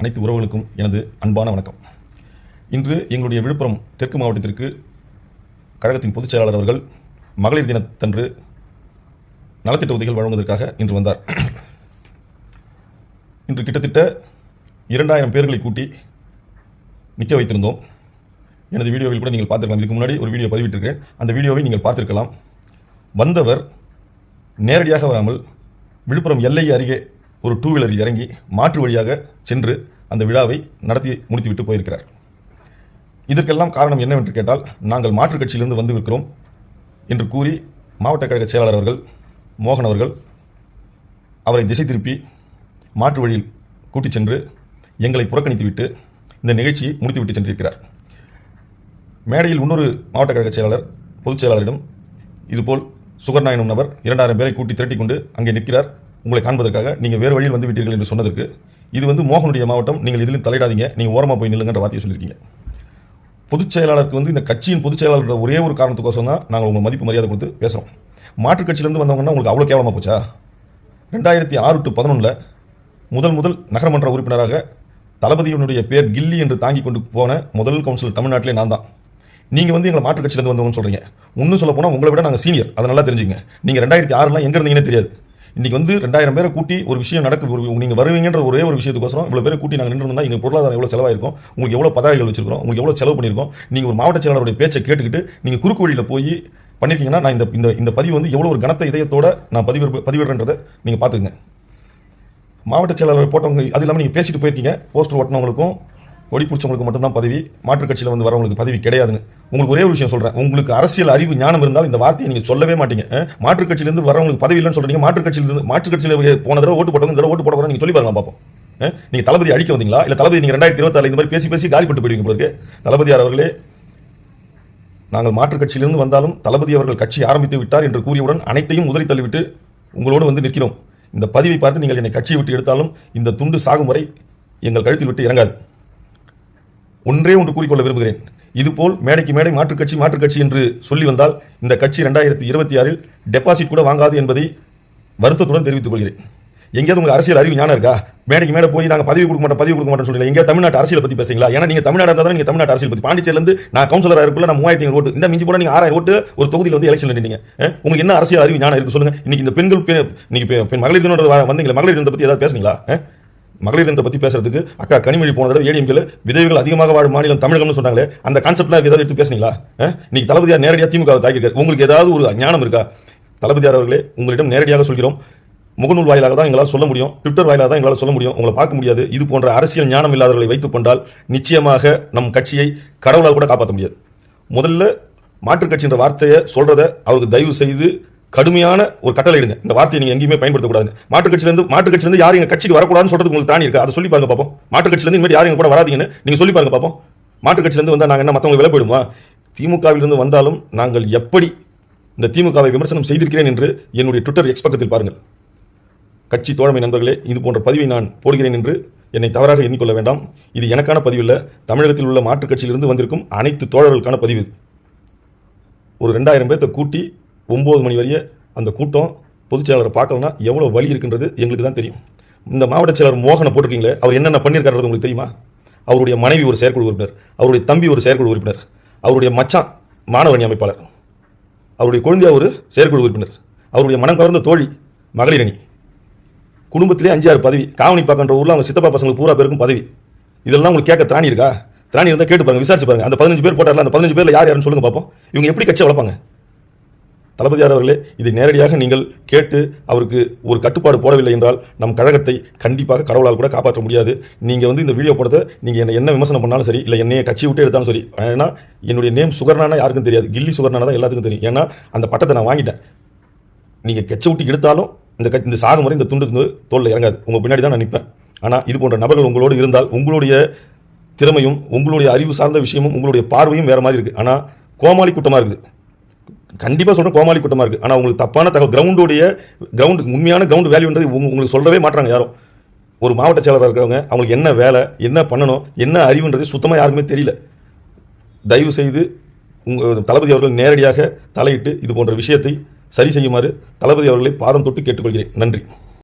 அனைத்து உறவுகளுக்கும் எனது அன்பான வணக்கம். இன்று எங்களுடைய விழுப்புரம் தெற்கு மாவட்டத்திற்கு கழகத்தின் பொதுச் செயலாளர் அவர்கள் மகளிர் தினத்தன்று நலத்திட்ட உதவிகள் வழங்குவதற்காக இன்று வந்தார். இன்று கிட்டத்தட்ட இரண்டாயிரம் பேர்களை கூட்டி நிற்க வைத்திருந்தோம். எனது வீடியோவில் கூட நீங்கள் பார்த்துருக்கலாம். இதுக்கு முன்னாடி ஒரு வீடியோ பதிவிட்டிருக்கேன் அந்த வீடியோவை நீங்கள் பார்த்துருக்கலாம். வந்தவர் நேரடியாக வராமல் விழுப்புரம் எல்லை அருகே ஒரு டூ வீலரில் இறங்கி மாற்று வழியாக சென்று அந்த விழாவை நடத்தி முடித்துவிட்டு போயிருக்கிறார். இதற்கெல்லாம் காரணம் என்னவென்று கேட்டால் நாங்கள் மாற்றுக் கட்சியிலிருந்து வந்திருக்கிறோம் என்று கூறி மாவட்ட கழக செயலாளர் அவர்கள் மோகன் அவர்கள் அவரை திசை திருப்பி மாற்று வழியில் கூட்டிச் சென்று எங்களை புறக்கணித்துவிட்டு இந்த நிகழ்ச்சியை முடித்துவிட்டு சென்றிருக்கிறார். மேடையில் இன்னொரு மாவட்ட கழக செயலாளர் பொதுச் செயலாளரிடம் இதுபோல் சுகர்ணா எனும் நபர் இரண்டாயிரம் பேரை கூட்டி திரட்டி கொண்டு அங்கே நிற்கிறார். உங்களை காண்பதற்காக நீங்கள் வேறு வழியில் வந்து விட்டீர்கள் என்று சொன்னதற்கு இது வந்து மோகனுடைய மாவட்டம். நீங்கள் இதிலும் தலையிடாதீங்க. நீங்கள் ஓரமாக போய் நில்லுங்கன்ற வார்த்தையை சொல்லியிருக்கீங்க. பொதுச் செயலாளருக்கு வந்து இந்த கட்சியின் பொதுச் செயலாளர் ஒரே ஒரு காரணத்துக்கோசம் தான் நாங்கள் உங்கள் மதிப்பு மரியாதை கொடுத்து பேசுகிறோம் மாற்றுக் கட்சியிலேருந்து வந்தவங்கன்னா உங்களுக்கு அவ்வளோ கேவலமாக போச்சா? ரெண்டாயிரத்தி ஆறு டு பதினொன்றில் முதல் முதல் நகரமன்ற உறுப்பினராக தளபதியினுடைய பேர் கில்லி என்று தாங்கி கொண்டு போன முதல் கவுன்சிலர் தமிழ்நாட்டிலே நான் தான். நீங்கள் வந்து எங்களை மாற்றுக் கட்சியிலேருந்து வந்தவங்கன்னு சொல்கிறீங்க இன்னும் சொல்ல போனால் உங்களை விட நாங்கள் சீனியர் அதை நல்லா தெரிஞ்சுங்க. நீங்கள் ரெண்டாயிரத்தி ஆறுலாம் எங்கே இருந்தீங்கன்னே தெரியாது. இன்றைக்கி வந்து ரெண்டாயிரம் பேரை கூட்டி ஒரு விஷயம் நடக்கு ஒரு நீங்கள் வருவீங்கன்ற ஒரே ஒரு விஷயத்துக்கோசரம் இவ்வளோ பேரை கூட்டி நாங்கள் நின்று எங்கள் பொருளாதாரம் எவ்வளோ செலவாயிருக்கும் உங்களுக்கு எவ்வளோ பதவிகள் வச்சிருக்கோம் உங்களுக்கு எவ்வளோ செலவு பண்ணியிருக்கோம் நீங்கள் ஒரு மாவட்ட செயலாளருடைய பேச்சை கேட்டுக்கிட்டு நீங்கள் குறுக்கு வழியில் போய் பண்ணியிருக்கீங்கன்னா நான் இந்த இந்த இந்த பதிவு வந்து எவ்வளோ ஒரு கனத்த இதயத்தோட நான் பதிவு பதிவிடுறன்றதை நீங்கள் பார்த்துக்குங்க. மாவட்ட செயலாளர் போட்டவங்க அது இல்லாமல் நீங்கள் பேசிட்டு போயிருக்கீங்க போஸ்டர் ஓட்டினவங்களுக்கும் கொடி பிடிச்சவங்களுக்கு மட்டும்தான் பதவி மாற்றுக் கட்சியில் வந்து வரவங்களுக்கு பதவி கிடையாதுன்னு. உங்களுக்கு ஒரே ஒரு விஷயம் சொல்கிறேன் உங்களுக்கு அரசியல் அறிவு ஞானம் இருந்தால் இந்த வார்த்தையை நீங்கள் சொல்லவே மாட்டீங்க. அஹ், மாற்றுக் கட்சியிலேருந்து வரவங்களுக்கு பதவி இல்லைன்னு சொல்கிறீங்க மாற்றுக் கட்சியிலிருந்து மாற்றுக் கட்சியில் போன தடவை ஓட்டு போட்டவங்க இந்த தடவை ஓட்டு போட்டவங்க நீங்கள் சொல்லி பாருங்க பார்ப்போம் நீங்கள் நீங்க தளபதி அழிக்க வந்தீங்களா? இல்லை தளபதி நீங்கள் ரெண்டாயிரத்தி இருபத்தாறு இந்த மாதிரி பேசி பேசி காலி பட்டு போயிடுவீங்க தளபதி தளபதியார் அவர்களே நாங்கள் மாற்றுக் கட்சியிலிருந்து வந்தாலும் தளபதி அவர்கள் கட்சி ஆரம்பித்து விட்டார் என்று கூறியவுடன் அனைத்தையும் உதறி தள்ளிவிட்டு உங்களோடு வந்து நிற்கிறோம். இந்த பதிவை பார்த்து நீங்கள் என்னை கட்சியை விட்டு எடுத்தாலும் இந்த துண்டு சாகும் வரை எங்கள் கழுத்தில் விட்டு இறங்காது. ஒன்றே ஒன்று கூறிக்கொள்ள விரும்புகிறேன். இதுபோல் மேடைக்கு மேடை மாற்றுக் கட்சி மாற்றுக் கட்சி என்று சொல்லி வந்தால் இந்த கட்சி ரெண்டாயிரத்தி இருபத்தி ஆறில் டெபாசிட் கூட வாங்காது என்பதை வருத்தத்துடன் தெரிவித்துக் கொள்கிறேன். எங்கேயாவது உங்கள் அரசியல் அறிவு ஞானம் இருக்கா? மேடைக்கு மேடை போய் நாங்கள் பதவி கொடுக்க மாட்டோம் பதவி கொடுக்க மாட்டோம்னு சொல்லி எங்கே தமிழ்நாட்டு அரசியல் பற்றி பேசுங்களா ஏன்னா நீங்கள் தமிழ்நாடு இருந்தால் நீங்கள் தமிழ்நாடு அரசியல் பற்றி பாண்டிச்சேர்லேருந்து நான் கவுன்சிலராக இருக்குள்ள நான் மூவாயிரத்தி ஐநூறு ஓட்டு இந்த மிஞ்சி போல நீங்கள் ஆறாயிரம் ஓட்டு ஒரு தொகுதியில் வந்து எலெக்ஷன் நின்றீங்க. உங்களுக்கு என்ன அரசியல் அறிவு ஞானம் இருக்குது சொல்லுங்க. இன்னைக்கு இந்த பெண்கள் இன்னைக்கு பெண் மகளிர் தினம் வந்தீங்களா மகளிர் தினத்தை பற்றி ஏதாவது பேசுனீங்களா? மகளிர் இந்த பத்தி பேசுறதுக்கு அக்கா கனிமொழி போன தடவை ஏடிஎம்கள் விதவைகள் அதிகமாக வாழும் மாநிலம் தமிழகம்னு சொன்னாங்களே அந்த கான்செப்ட்ல ஏதாவது எடுத்து பேசுனீங்களா? இன்னைக்கு தளபதியார் நேரடியாக திமுக தாக்கியிருக்காரு. உங்களுக்கு ஏதாவது ஒரு ஞானம் இருக்கா? தளபதியார் அவர்களே உங்களிடம் நேரடியாக சொல்கிறோம். முகநூல் வாயிலாக தான் எங்களால் சொல்ல முடியும். ட்விட்டர் வாயிலாக தான் எங்களால் சொல்ல முடியும். உங்களை பார்க்க முடியாது. இது போன்ற அரசியல் ஞானம் இல்லாதவர்களை வைத்துக் கொண்டால் நிச்சயமாக நம் கட்சியை கடவுளால் கூட காப்பாற்ற முடியாது. முதல்ல மாற்றுக் கட்சின்ற வார்த்தையை சொல்றத அவருக்கு தயவு செய்து கடுமையான ஒரு கட்டளை இடுங்க. இந்த வார்த்தையை நீங்க எங்கேயுமே பயன்படுத்தக்கூடாது மாற்றுக் கட்சியிலிருந்து மாற்றுக் கட்சியிலிருந்து யாரும் எங்கள் கட்சிக்கு வரக்கூடாதுன்னு சொல்றது உங்களுக்கு தானி இருக்கு. அதை சொல்லி பாருங்க பார்ப்போம் மாற்றுக் கட்சியிலிருந்து இனிமேல் யாரும் கூட வராதீங்கன்னு நீங்க சொல்லி பாருங்க பார்ப்போம் மாற்றுக் கட்சியிலிருந்து வந்தால் நாங்கள் என்ன மற்றவங்க விலை போயிடுமா? திமுகவிலிருந்து வந்தாலும் நாங்கள் எப்படி இந்த திமுகவை விமர்சனம் செய்திருக்கிறேன் என்று என்னுடைய ட்விட்டர் எக்ஸ் பக்கத்தில் பாருங்கள். கட்சி தோழமை நண்பர்களே இது போன்ற பதிவை நான் போடுகிறேன் என்று என்னை தவறாக எண்ணிக்கொள்ள வேண்டாம். இது எனக்கான பதிவில்லை தமிழகத்தில் உள்ள மாற்றுக் கட்சியிலிருந்து வந்திருக்கும் அனைத்து தோழர்களுக்கான பதிவு ஒரு ரெண்டாயிரம் பேர்த்தை கூட்டி ஒம்பது மணி வரைய அந்த கூட்டம் பொதுச் செயலாளரை பார்க்கலனா எவ்வளோ வழி இருக்கின்றது எங்களுக்கு தான் தெரியும். இந்த மாவட்ட செயலர் மோகனை போட்டிருக்கீங்களே அவர் என்னென்ன பண்ணியிருக்காரு உங்களுக்கு தெரியுமா? அவருடைய மனைவி ஒரு செயற்குழு உறுப்பினர் அவருடைய தம்பி ஒரு செயற்குழு உறுப்பினர் அவருடைய மச்சான் மாணவணி அமைப்பாளர் அவருடைய குழந்தையா ஒரு செயற்குழு உறுப்பினர் அவருடைய மனம் கவர்ந்த தோழி மகளிரணி குடும்பத்திலே அஞ்சாறு பதவி காவணி பார்க்கன்ற ஊரில் அவங்க சித்தப்பா பசங்களுக்கு பூரா பேருக்கும் பதவி. இதெல்லாம் உங்களுக்கு கேட்க திராணி இருக்கா? திராணி இருந்தால் கேட்டு பாருங்க விசாரிச்சு பாருங்க. அந்த பதினஞ்சு பேர் போட்டார்ல அந்த பதினஞ்சு பேரில் யார் யாருன்னு சொல்லுங்க பார்ப்போம் இவங்க எப்படி கட்சி வளர்ப்பாங்க? தளபதியார் அவர்களே இதை நேரடியாக நீங்கள் கேட்டு அவருக்கு ஒரு கட்டுப்பாடு போடவில்லை என்றால் நம் கழகத்தை கண்டிப்பாக கடவுளால் கூட காப்பாற்ற முடியாது. நீங்கள் வந்து இந்த வீடியோ போடுறத நீங்கள் என்ன என்ன விமர்சனம் பண்ணாலும் சரி இல்லை என்னைய கட்சி விட்டு எடுத்தாலும் சரி ஏன்னா என்னுடைய நேம் சுகர்னானா யாருக்கும் தெரியாது. கில்லி சுகர்னானா தான் எல்லாத்துக்கும் தெரியும். ஏன்னா அந்த பட்டத்தை நான் வாங்கிட்டேன். நீங்கள் கெச்ச விட்டு எடுத்தாலும் இந்த க- இந்த சாகும் வரை இந்த துண்டு துண்டு தோல்ல இறங்காது. உங்கள் பின்னாடி தான் நான் நிற்பேன் ஆனால் இது போன்ற நபர்கள் உங்களோடு இருந்தால் உங்களுடைய திறமையும் உங்களுடைய அறிவு சார்ந்த விஷயமும் உங்களுடைய பார்வையும் வேறு மாதிரி இருக்குது ஆனால் கோமாளி கூட்டமாக இருக்குது. கண்டிப்பாக சொல்கிற கோமாளி கூட்டமாக இருக்குது ஆனால் உங்களுக்கு தப்பான தகவல் கிரவுண்டுடைய கிரவுண்டு உண்மையான கிரவுண்டு வேல்யூன்றது உங்க- உங்களுக்கு சொல்லவே மாட்டாங்க யாரும். ஒரு மாவட்ட செயலராக இருக்கிறவங்க அவங்களுக்கு என்ன வேலை என்ன பண்ணணும் என்ன அறிவுன்றது சுத்தமாக யாருக்குமே தெரியல. தயவு செய்து உங்கள் தளபதி அவர்கள் நேரடியாக தலையிட்டு இது போன்ற விஷயத்தை சரி செய்யுமாறு தளபதி அவர்களை பாதம் தொட்டு கேட்டுக்கொள்கிறேன். நன்றி.